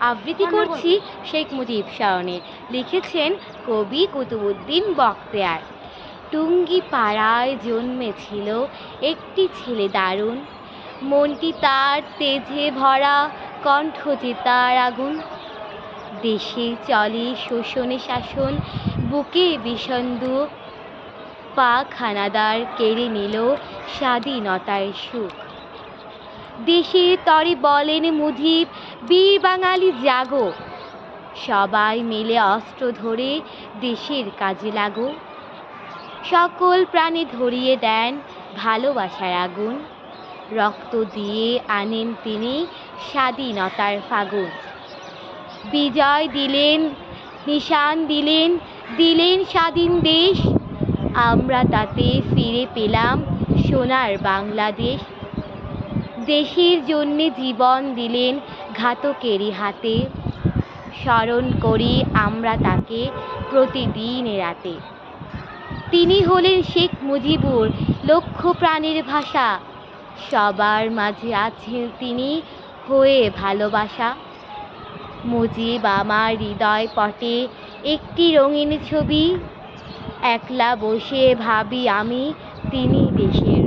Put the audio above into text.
আবৃত্তি করছি শেখ মুজিব স্মরণে লিখেছেন কবি কুতুবুদ্দিন বখতিয়ার। টুঙ্গি পাড়ায় জন্মেছিল একটি ছেলে দারুণ। মনটি তার তেজে ভরা কণ্ঠ যে তার আগুন। দেশে চলে শোষণে শাসন বুকে বিষন্দু পা খানাদার কেড়ে নিল স্বাধীনতার সুখ। দেশের তরে বলেন মুজিব, বীর বাঙালি জাগো। সবাই মিলে অস্ত্র ধরে দেশের কাজে লাগো। সকল প্রাণে ধরিয়ে দেন ভালোবাসার আগুন। রক্ত দিয়ে আনেন তিনি স্বাধীনতার ফাগুন। বিজয় দিলেন, নিশান দিলেন দিলেন স্বাধীন দেশ। আমরা তাতে ফিরে পেলাম সোনার বাংলাদেশ। দেশের জন্যে জীবন দিলেন ঘাতকেরই হাতে। স্মরণ করি আমরা তাকে প্রতিদিন রাতে। তিনি হলেন শেখ মুজিবুর লক্ষ প্রাণের ভাষা। সবার মাঝে আছেন তিনি হয়ে ভালোবাসা। মুজিব আমার হৃদয় পটে একটি রঙিন ছবি। একলা বসে ভাবি আমি তিনি দেশের